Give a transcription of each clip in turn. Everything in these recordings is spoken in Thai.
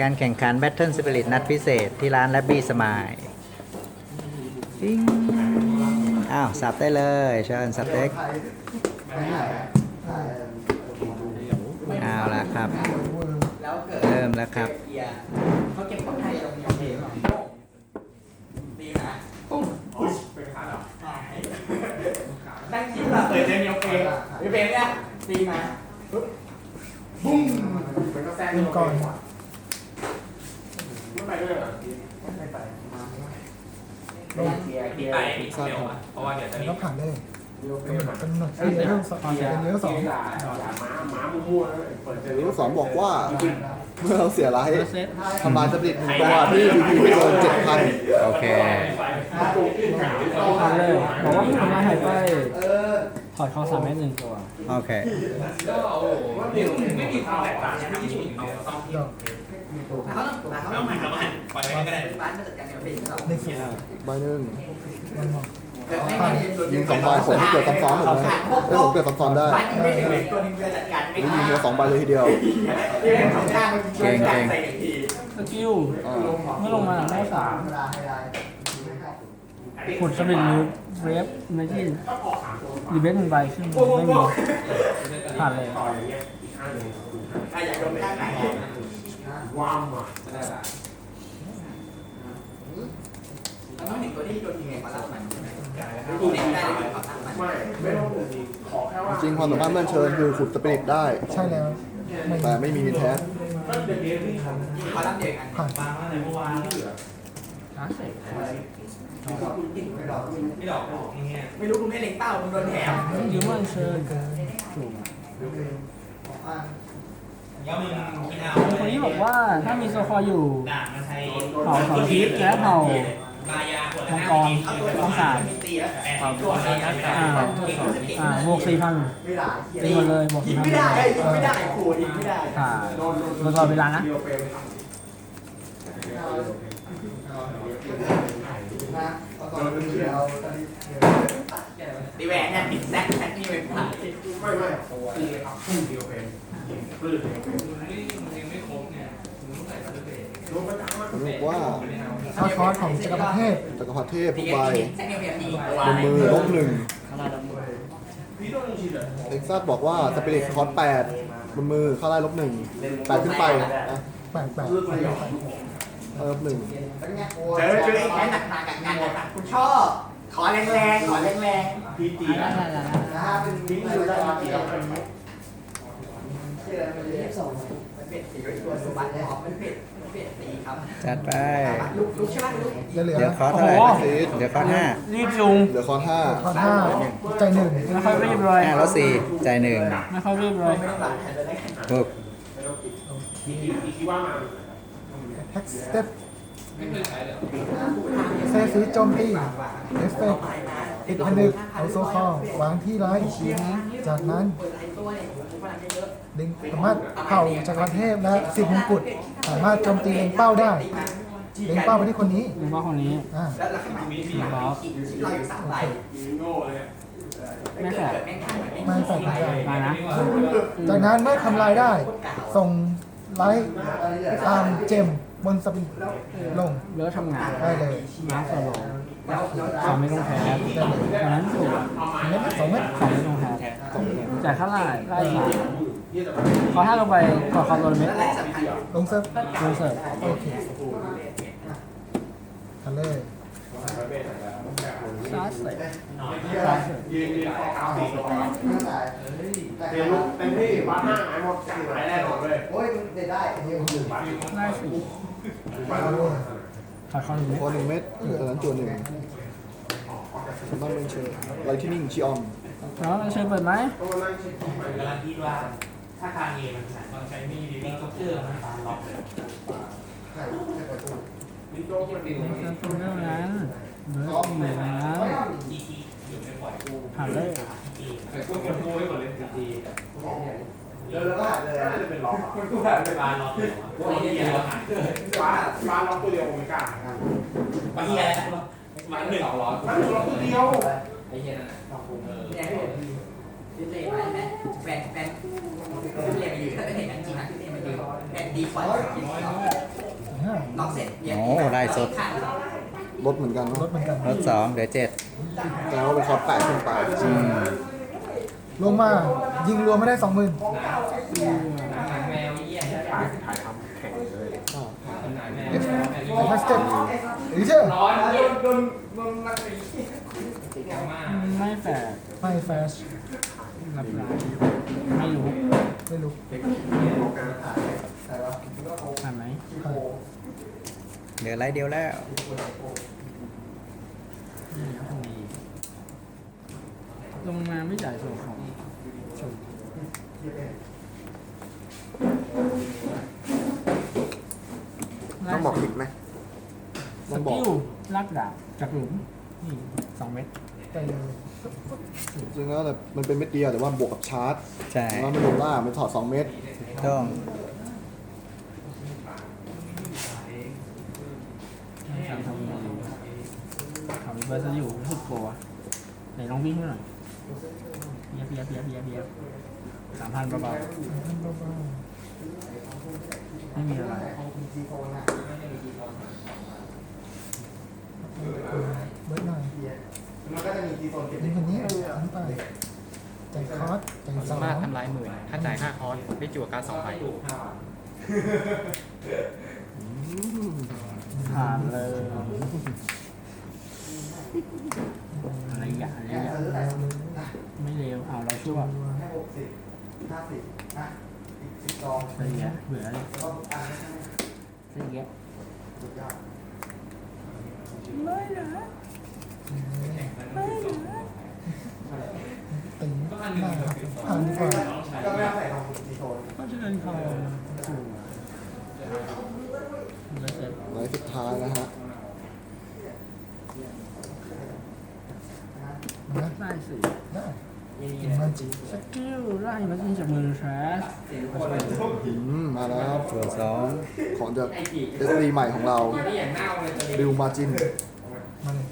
การแข่งขัน Battle Spirit นัดพิเศษที่ร้าน Labby Smile ปิ้งอ้าว สับได้เลย เชิญสับเต็กเอาละครับแล้วเกิดเริ่มแล้วครับเกียร์เขาเก็บของไทยลงในเพลงดีนะปุ้งเป็นข้าหรอนั่งคิดว่าเปิดเพลงเดียวเพลงหรือเพลงเนี้ยดีนะปุ๊บบุ้งเป็นกาแฟก่อน ไม่ไปด้วยเหรอไม่ไปมาเกียร์เกียร์ไปเร็วอะเพราะว่าเดี๋ยวจะมีแล้วผ่านเลยกำหนดกำหนดที่เลเวลสองเป็นเลเวลสองม้าม้ามั่วๆเปิดเพลงหรือสอนบอกว่าเมื่อเราเสียไลท์ทำลายสปิริตหนึ่งตัวที่ดีพีไม่เกินเจ็ดพันโอเคผ่านเลยบอกว่าทำลายหายไปถ อดคอสามเม็ดหนึ่งตัวโอเคก็โอ้โหไม่มีความแตกต่างนะครับที่เราต้องดอกเขาต้องเขาแล้ต้วองมันก็ไม่ปล่อยไปก็ได้ร้านมาจัดการกับเพลงเราหนึ่งสิบใบหนึ่งมันมองยิงสองใบผมเกิดซ้ำซ้อนหมดเลยให้ผมเกิดซ้ำซ้อนได้ร้านนี้ไม่ได้เป็นตัวนึงเพื่อจัดการหไม่รือยิได้งมาสองใบเลยทีเดียวเก่งเก่งสกิลอ่าเมื่อลงมาได้สาม ขุดสมิธรูเวฟเนจิรีเบสหนึ่งใบขึ้นไม่มีผ่านเลยใครอยากโดนข้างไหนวามอะเราต้องเห็นตัวที่โดนยิงไงมารับมันใช่ไหมดูเด็กได้เลยขอตั้งมันจริงความสามารถเมื่อเชิญคือขุดสปิริตได้ ใช่แล้วไม่แต่ไม่มีมินแทสขอรับเด็กอันผ่าน ไม่ดอกอย่างเงี้ยไม่รู้คุณไม่เล็งเป้าคุณโดนแถมยืมวันเชิญถูกแล้วมึงคิดเอาคนนี้บอกว่าถ้ามีโซคออยู่ ด่างมาใช้เผาเผาทิพย์และเผามายาขวดละงห้ากรทีต้องสามตีแล้วแปดเลยนะอ่าอ่าบวกสี่พันไม่ได้ตีหมดเลยบวกยิสี่งพันไม่ได้ยิงไม่ได้ขู่ยิงไม่ได้ อ่าโดนตลอเวลานะ ตีแหวนเนี่ยปิดแซกแซกนี่เป็นผ่านยังไม่ครบเนี่ยมึงต้องใส่ซัตเตอร์เบย์ผมบอกว่าซอสคอร์สของจักรพรรดิเทพจักรพรรดิเทพตีทุกใบกแซกเนี่ยเป็นดีบนมือลบหนึ่งเท็กซัสบอกว่าสปิริตคอร์สแปดบนมือเข้าได้ลบหนึ่งแปดขึ้นไปนะแป ลกแปลกเข้าลบหนึ่งเจอเจอไอ้แค่หนักหนักงานหนักคุณชอบ ขอแรงแรงขอแรงแรงพีจีนะฮะเป็นพีจีแล้วพีจีเชื่อมันเรียกส่งมันเป็นสีตัวสบัติออกมันเป็นเป็นสีครับ จัดไปลุกลุกใช่ไหมลุกจะเหลือเดี๋ยวคอร์สเท่าไหร่โอ้โหเดี๋ยวคอร์สห้ารีบจุงเหลือคอร์สห้าคอร์สห้าใจหนึ่งไม่ค่อยรีบเลยห้าแล้วสี่ใจายหนึ่งไม่ค่อยรีบเลยไม่ต้องหลับ แทนจะได้ปุ๊บแท็กสเต็ปไม่เคยใช้เลยเซฟีโจมตีเอฟเฟกต์ติดผนึกเอาโซคอร์วางที่ไลท์จากนั้นเปิดไอ้ตัวเนี่ยพลังเยอะดึงสามารถเผาจักรพรรดิเทพและสิบมงกุฎสามารถโจมตีเล็งเป้าได้เล็งเป้าไปที่คนนี้หรือว่าคนนี้อ่าแล้วแล้วข้างหลังมีสีเราอยู่สามใบไม่แฝงแม่งขายไม่ใส่กุญแจมานะ จากนั้นเมื่อทำลายได้ ส่งไลท์ตามเจม บนสปินลงเลิกทำงานได้เลยมาสโลแล้วแล้วสองไม่ต้องแพ้ได้เลยดังนั้นถูกเม็ดสองเม็ดสองไม่ต้องแพ้จ่ายค่าไล่ไล่สามขอถ้าลงไปขอคอมโดนเม็ดแรกสำคัญลงเซิร์ฟลงเสิร์ฟโอเคทันเลย ชาร์จเสร็จชาร์จเสร็จเดี๋ยวลุกเต็มที่วัดหน้าหายหมดหายแน่นอนเลยโอ้ยมึงได้ได้ไล่สี่เอาเลยขอคอมเม็ดคอหนึ่งเม็ดจากนั้นจวนหนึ่งต้องเป็นเชิญไลท์ที่นิ่งชิออนแล้วเชิญเปิดไหมผมกำลังคิดว่าถ้าคาเงมันมันใช้มีดิวิ่งก็เจอมันตามล็อกเลย นี่โจ๊กมันติดเชิญเปิดเรื่องนั้นเบอร์สี่นะทีทีอยู่ไม่ปล่อยกูผ่านเลยทีแต่พวกคนกูให้หมดเลยทีเดินแล้วก็หายเลยน่าจะเป็นล็อกคนกูแบบเป็นบานล็อกเลยพวกนี้เดียวหายฟ้าฟ้าล็อกตัวเดียวผมไม่กล้าบางทีอะไรนะมันหนึ่งร้อยมันล็อกตัวเดียวไอ้เหี้ยนั่นแหละเออเนี่ยพี่ดิเจไหมแฟนแฟนแฟนเรียนอยู่ถ้าเห็นจริงนะพี่เรียนมาเอ็ดดีฟอยห้าล็ อกเสร็จโอ้ได้สดลดเหมือนกันลเนาะดเหมือนกัน ลดสองเหลือเจ็ดแต่ว่าเป็นคอร์สแปดขึ้นไปอืมลงมา ยิงรวมไม่ได้สองหมื่นแมวเยี่ยมเอฟไฟสเต็ปหรือเชื่อร้อนโดนโดนรักสีมากไม่แฝงไม่แฟชรับร้ายไม่รู้ไม่รู้ผ่านไหมผ่าน เหลือไรเดียวแล้วนี่ครับทำดีลงมาไม่จ่ายส่วนของชมต้องบอกอีกไหมสต้องบอกกิลลากดาบจากหลุมนี่สองเม็ดไปเลยจริงๆแล้วแต่มันเป็นเม็ดเดียวแต่ว่าบวกกับชาร์จใช่ แล้วมันลงล่างมันถอด2เม็ด ต้อง ไม่สามทำดีทำเบอร์จะอยู่รู้สึกกลัวไหนลองวิ่งให้หน่อยเบียบเบียบเบียบเบียบเบียบสามพันเบาท่านเบาๆไม่มีอะไรๆเบิร์ดหน่อยมันก็จะมีทีโซนเก็บยิงคนนี้ทั้งไปใจายคอร์สใจายสอสางมารถทำลายหมื่นถ้าจ่าย5คอร์สได้จั่วการ์ดสองใบ ผ่านเลยอะไรอย่างอะไรอย่าง แล้วเลย ไม่เร็วเอาเราชั่ว ให้หกสิบห้าสิบอะอีกสิบซอง เสียเบื่อเลยแล้วก็ทุกอันใช่ไมเสียสุดยอดตีหน้าครันกว่าก็ไม่ต้องใส่ทองทีโซนเพราะฉะนั้นเขาสู่แล้วเสร็จไลฟ์สุดท้ายนะฮะนะได้ยิ สกิลไล่มาจากมือแทรชอืมมาแล้วครับตัวสองของจากเอสดีใหม่ของเรานี่อย่างเน่าเลยจะริวมาจินมาเลย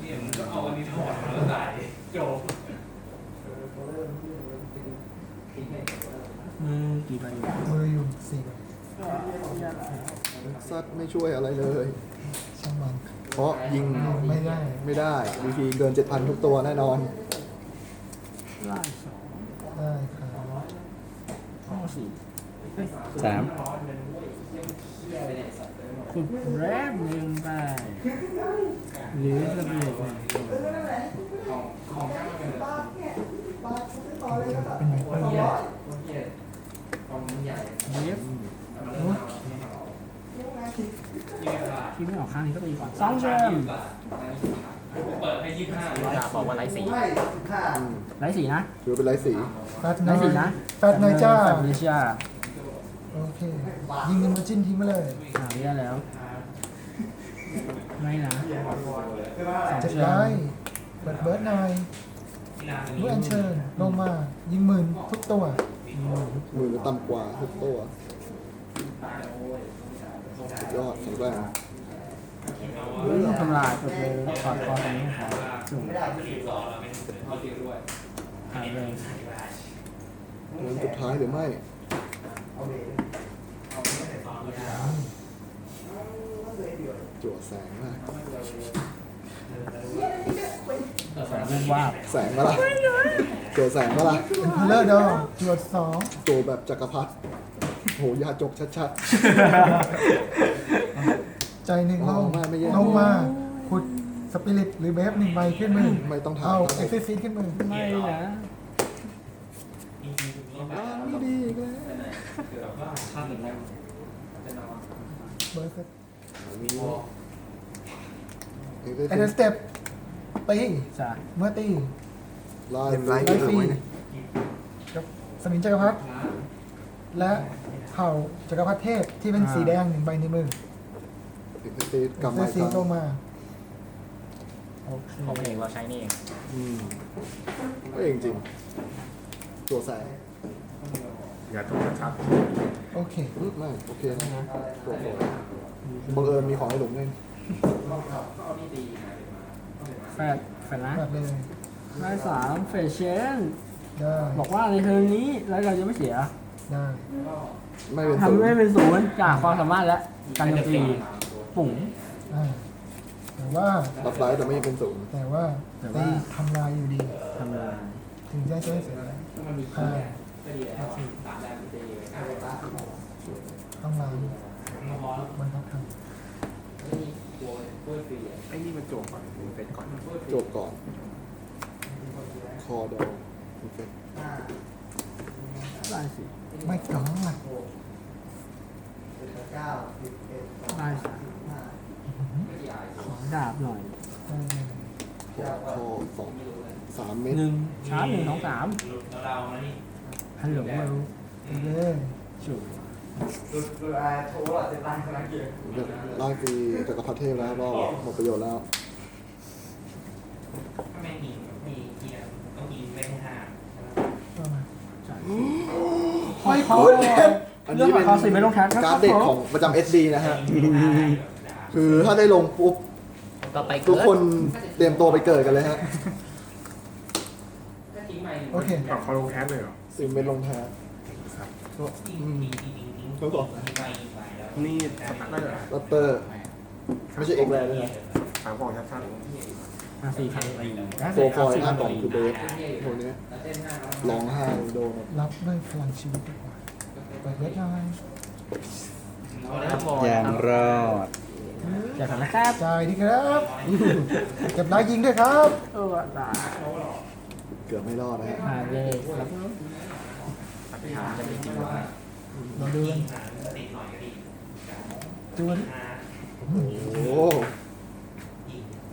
เนี่ยมันก็เอาอันนี้ถอดแล้วใส่โจบมือกี่ใบอยู่มืออยู่สี่ใบซัดไม่ช่วยอะไรเลยช่างมัน เพราะยิงไม่ได้ไม่ได้วีพีเกิน7,000ทุกตัวแน่นอนไล่สองได้ครับข้อสี่เฮ้ยสามคุณแรบหนึ่งไปหรือจะเปลี่ยนเป็นไงบ้างเย็บ ที่ไม่ออกข้างนี้ก็ตีก่อนสองเชมเปิดให้ยี่สิบห้าจะบอกว่าไร้สีไม่สิบห้าอืมไล่สี่นะถือเป็นไรสีแฟตน้อยได้สินะแฟตน้อยจ้าแฟตนิจ้าโอเคยิงเงินมาจิ้นทิ้งไปเลยหาเรียแล้วไม่นะสองเจ็ดเชร้อยมเปิดเบิร์ดหน่อยเมื่ออัญเชิญลงมายิงหมื่นทุกตัวมือต่ำกว่าทุกตัว สุดยอดแข็งแรงเรื่องทำลายตัวเลยถอดคอตรงนี้ครับจุ่มสี่ซองแล้วเป็นเอาเดียวด้วยหายเลยเงินสุดท้ายหรือไม่จั่วแสงมากแสงเป็นว่าบแสงมาละจั่วแสงมาละเป็นพิลเลอร์ดอจวดสองจั่วแบบจักรพรรดิ โหยาจกชัด ใจหนึ่งลงอ๋อไม่ไม่แย่ลงมาขุดสปิริตหรือเบฟหนึ่งใบขึ้นมือๆ ไม่ต้องถามเอาครับเอ็กซ์ซีขึ้นมือไม่นะอ่าไม่ดีอีกแล้วเบอร์เซ็ตเอ็กเอเดสเต็ปตีจ้ะเมื่อตีไลฟ์ไลฟ์ฟรีกับสมิงจักรพรรดิและ เผ่าจักรพรรดิเทพที่เป็นสีแดงหนึ่งใบในมือเอ็กซ์ตีกลับเสื้มาออีกสีครั้งลงมาโอเคของเองเราใช้นี่เองอืมก็เองจริงจั่วแสงอย่าถูกชัดโอเคอืมไม่โอเคนะจั่วโผล่บังเอิญมีของให้หลงเล่นแฟดแฟดนะแบบเลยได้สามเฟชเชนได้บอกว่าในเทิร์นนี้แล้วเราจะไม่เสียได้ ไม่เป็นทำศูนให้ย์เป็นศูนย์จากความสามารถและการโจมตีปุ่งอ่าแต่ว่ารับไลท์แต่ไม่เป็นศูนย์แต่ว่าตีทำลายอยู่ดี ทำลายถึงจะใช้เสร็จแล้วอ่าต้องลายมันต้องทไอ้นี่มันโจมก่อนเฟสก่อนจบก่อน คอดองโอเคลายสีำ ไม่กล้องอะเก้าสิบเอ็ดลายสามขอดาบหน่อยเออคอสองสามเมตรหนึ่งชาร์จหนึ่งสองสามเรามานี่ฮัลโหลไม่รู้ไปเลยจุดดูดูอะไรโชว์หลอดเต็มร่างขนาดเกี่ยวร่างตีจักรพรรดิเทพแล้วก็หมดประโยชน์แล้ว ถ้าไม่มีมีเกียร์ต้องยิงไปที่ห้า ก็มา ไม่ เขาอันเรื่อนี้งขเป็อนงเขาสิไม่ลงแท็กการ์ดเด็กของประจำ SD นะฮะ คือถ้าได้ลงปุ๊บ ก็ไปทุกคนเตรียมตัวไปเกิดกันเลยฮะโอเคเขาลงแคสเลยเหรอสิมเป็นลงแท้อืมแล้วก็นี่สตาร์ทได้เหรอลัตเตอร์ ไม่ใช่เอกแลนด์ด้วยนะสามกล่องชัดมาสี่พันตีโฟร์ฟอยหน้ากล่องคือเบสพวกเนี้ยร้องไห้โดนรับด้วยพลังชีวิตดีกว่า เปิดเว็บหน่อยอย่างรอดจะทำนะครับจ่ายดีครับเก็บลายยิงด้วยครับเออตายเกือบไม่รอดนะฮะมาเลยครับๆปฏิหารจะมีจริงไหมเราดูกันจวนโอ้โห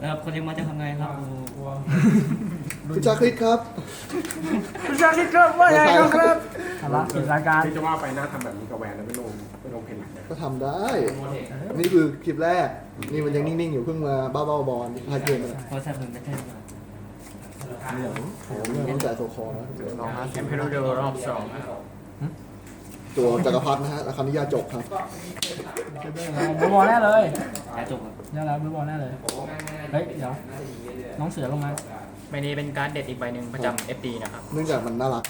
ครับคนที่มาจะทำไงครับ คุณชาคริสครับ คุณชาคิดครับว่าไงครับทำละสิรายการที่จะว่าไปน่าทำแบบนี้กับแวนแล้วไม่ลงไม่ลงเพนหลักนะก็ทำได้ นี่คือคลิปแรก นี่มันยังนิ่งๆ อยู่เพิ่งมาบ้าๆบอลพาเกมมาเพราะถ้าเป็นประเทศโอ้โหเรื่องต้องจ่ายโซคอร์นะน้องห้าสิบเพนเดอร์รอบสองตัวจักรพรรดินะฮะราคานิยาจบครับเบอร์บอลแน่เลยแต่จบแน่แล้วเบอร์บอลแน่เลย เฮ้ย เดี๋ยว น้องเสือลงมา ใบนี้เป็นการ์ดเด็ดอีกใบหนึ่งประจำ FD นะครับเนื่องจากมันน่ารัก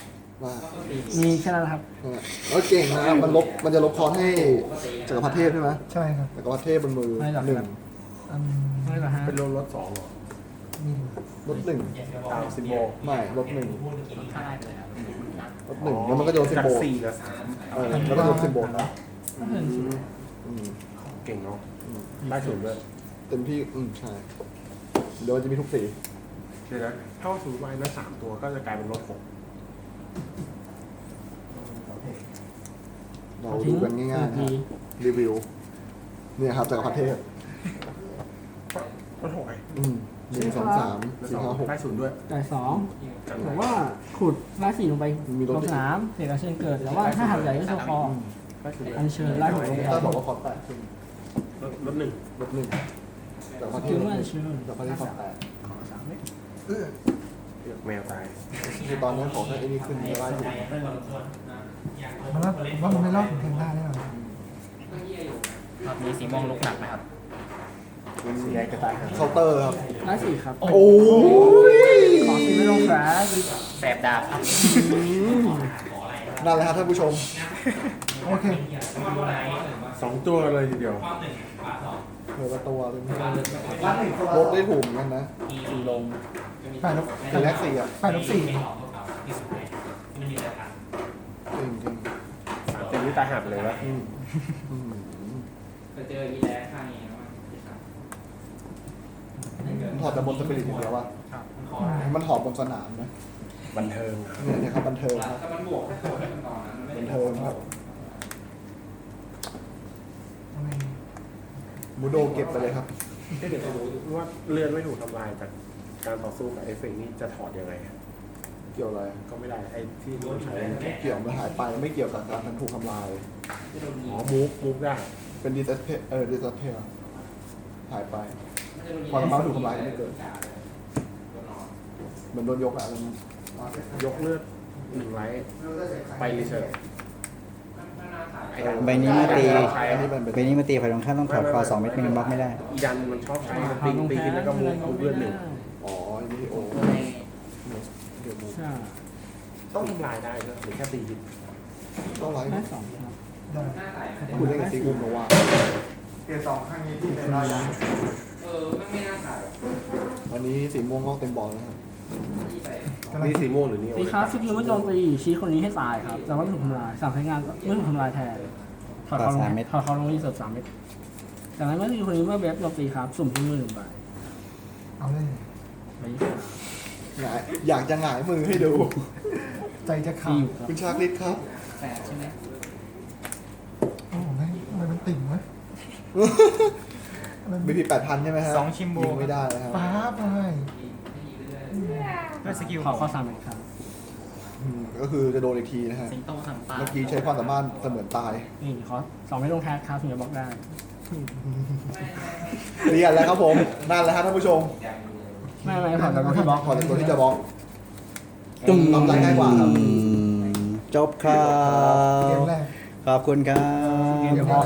มากมีแค่นั้นครับ นะฮะแล้วเก่งนะมันลบมันจะลบคอร์สให้จักรพรรดิเทพใช่ไหมใช่ครับ จักรพรรดิเทพบนมือไม่หรอกหนึ่งครับอันไม่หรอฮะเป็นรถรถสองเหรอนี่ลดหนึ่งตามซิมโบไม่ลดหนึ่งค่าได้เลยครับลดหนึ่งแล้วมันก็จะลดซิมจากโบสี่เหลือสามเออแล้วก็ลดซิมโบนะก็เห็นสิอืมเก่งเนาะได้ศูนย์ด้วยเต็มที่อืมใช่เดี๋ยวจะมีทุกสี เดี๋ยวนะถ้าสูตรไว้นะสามตัวก็จะกลายเป็นรถหกเราดูกันง่ายๆนะฮะรีวิว เนี่ยครับจักรพรรดิเทพรถหกไงอืมหนึ่งสองสามสี่ห้าหก ได้ศูนย์ด้วยจ่ายสองบอกว่าขุดไล่สี่ลงไปมีรถลงสนามเสกอาเชิญเกิด แต่ว่าถ้าหักใหญ่ก็โซคอ ได้ศูนย์ด้วยอันเชิญไล่หัวลงไปถ้าบอกว่าคอร์สแปดขึ้นรถรถหนึ่งลดหนึ่งจักรพรรดิเทคือพเมื่ออันเชิญจักรพรรดิคอร์สแปดสามเมตร แมวตายคือตอนนี้ขอให้ไอ้นี่ขึ้นไม่ได้ถูกมันว่าผมว่ามันไม่รอดถึงเทงได้แน่นอนครับมีสีม่วงลุกหนักไหมครับสีแดงกระต่ายครับเคาน์เตอร์ครับไล่สี่ครับ โอ้ยขอสี่ไม่ลงแฟร์แสบดาบครับนั่นแหละครับท่านผู้ชม โอเค สองตัวเลยทีเดียว เหลือละตัวเป็นวันหนึ่งลดได้ถูกเหมือนกันนะสี่ลงแปดลบแต่แรกสี่อะแปดลบสี่จริงจริงสามเต็มที่ตาหักเลยวะอืมอืมไปเจออีแลข้างนี้นะถอดแต่บนสปิริตอย่างเดียววะมันถอดบนสนามนะบันเทิงเนี่ยนะครับบันเทิงครับถ้ามันบวกถ้าตัวให้มันนั้นมันไม่บันเทิงครับ เอาไง บูโดเก็บไปเลยครับเดี๋ยวจะรู้ว่าเลื่อนไม่ถูกทำลายจากการต่อสู้กับเอฟเฟกต์นี่จะถอดยังไงอะเกี่ยวอะไร ก็ไม่ได้ไอ้ที่ต้องใช้เกี่ยวมันหายไปไม่เกี่ยวกับการมันถูกทำลาย อ๋อมูฟมูฟได้เป็นดิสเพเออดิสเพหายไปพอทำลายถูกทำลายไม่เกิดเหมือนโดนยกอะมันยกเลือดหนึ่งไลท์ไปรีเสิร์ช ใบนี้มาตีอันนี้มันเป็นใบนี้มาตีฝ่ายตรงข้ามต้องถอดคอสองเม็ดไม่งั้นบล็อกไม่ได้อีดันมันชอบใช้ตีตีขึ้นแล้วก็มูฟมูฟเลือดหนึ่งอ๋ออันนี้โอ้เดี๋ยวมูใช่ถ้าต้องทำลายได้หรือแค่ตีหินต้องไลฟ์ได้สองครับได้คุณเล่นกับซีกุมโนวาเกียร์สองข้างนี้ที่เป็นรอยยันวันนี้สีม่วงก็เต็มบอลนะครับกำลังนี่สีม่วงหรือนี่ตีครับสกิลไม่โจมตีชี้คนนี้ให้ตายครับ แต่ว่าไม่ถูกทำลายสั่งใช้งานก็ไม่ถูกทำลายแทน ถอดเขาลงถอดเขาลงที่เสิร์ฟสามเม็ดจากนั้นเมื่อสกิลคนนี้เมื่อเบฟโจมตีครับ สุ่มที่มือหนึ่งใบเอาเลยใบยี่สิบหงายอยากจะหงายมือให้ดู ใจจะขาที่ดอยู่ครับคุณชาคริตครับ แปดใช่ไหมโอ้ไม่ทำไมมันติ่งวะมันบีพีแปดพันใช่ไหมฮะสองชิมโบ ยิงไม่ได้นะครับฟ้าไปด้วยสกิลขอข้อสามเม็ดครับ อืมก็คือจะโดนอีกทีนะฮะ สิงโตทำปลาเมื่อกี้ใช้ความสามารถเสมือนตายนี่ขอสองเม็ดลงแท็กครับถึงจะบล็อกได้ เรียนแล้วครับผม นั่นแหละฮะท่านผู้ชมไม่ไม่ถอดจากตัวที่บล็อกขอจากตัวที่จะบล็อกทำได้ง่ายกว่าครับจบครัเกมบแรกขอบคุณครับเดี๋ยวพอ